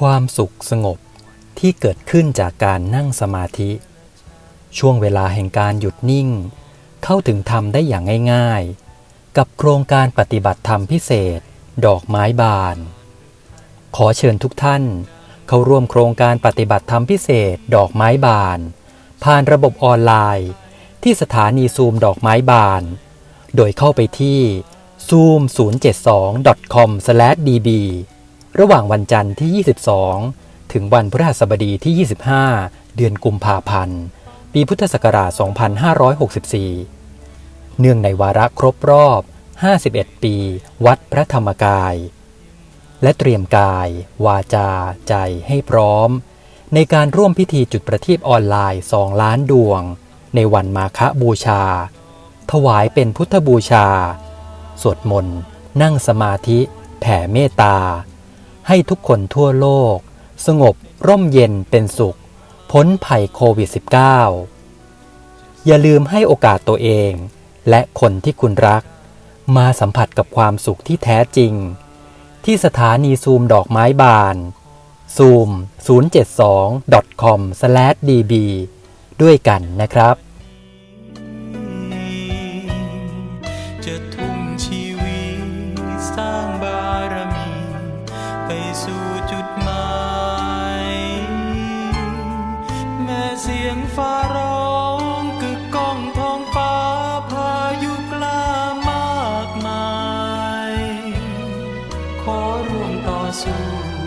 ความสุขสงบที่เกิดขึ้นจากการนั่งสมาธิ ช่วงเวลาแห่งการหยุดนิ่ง เข้าถึงธรรมได้อย่างง่าย ๆ กับโครงการปฏิบัติธรรมพิเศษ ดอกไม้บาน ขอเชิญทุกท่าน เข้าร่วมโครงการปฏิบัติธรรมพิเศษ ดอกไม้บาน ผ่านระบบออนไลน์ ที่สถานีซูมดอกไม้บาน โดยเข้าไปที่ zoom 0 7 2 com db ระหว่างวันจันทร์ที่ 22 ถึงวันพฤหัสบดีที่ 25 เดือนกุมภาพันธ์ ปีพุทธศักราช 2564 เนื่องในวาระครบรอบ 51 ปี วัดพระธรรมกาย และเตรียมกาย วาจา ใจให้พร้อม ในการร่วมพิธีจุดประทีปออนไลน์ 2 ล้านดวง ในวันมาฆบูชา ถวายเป็นพุทธบูชา สวดมนต์ นั่งสมาธิ แผ่เมตตา ให้ทุกคนทั่วโลก สงบร่มเย็นเป็นสุข พ้นภัยโควิด -19 อย่าลืมให้โอกาสตัวเอง และคนที่คุณรัก มาสัมผัสกับความสุขที่แท้จริง ที่สถานีซูมดอกไม้บานซูม072 com db ด้วยกันนะครับ จะทุ่ม ไปสู่จุดหมาย แม่เสียงฟ้าร้องกึกก้องท้องฟ้าพายุกล้ามากมาย ขอร่วมต่อสู้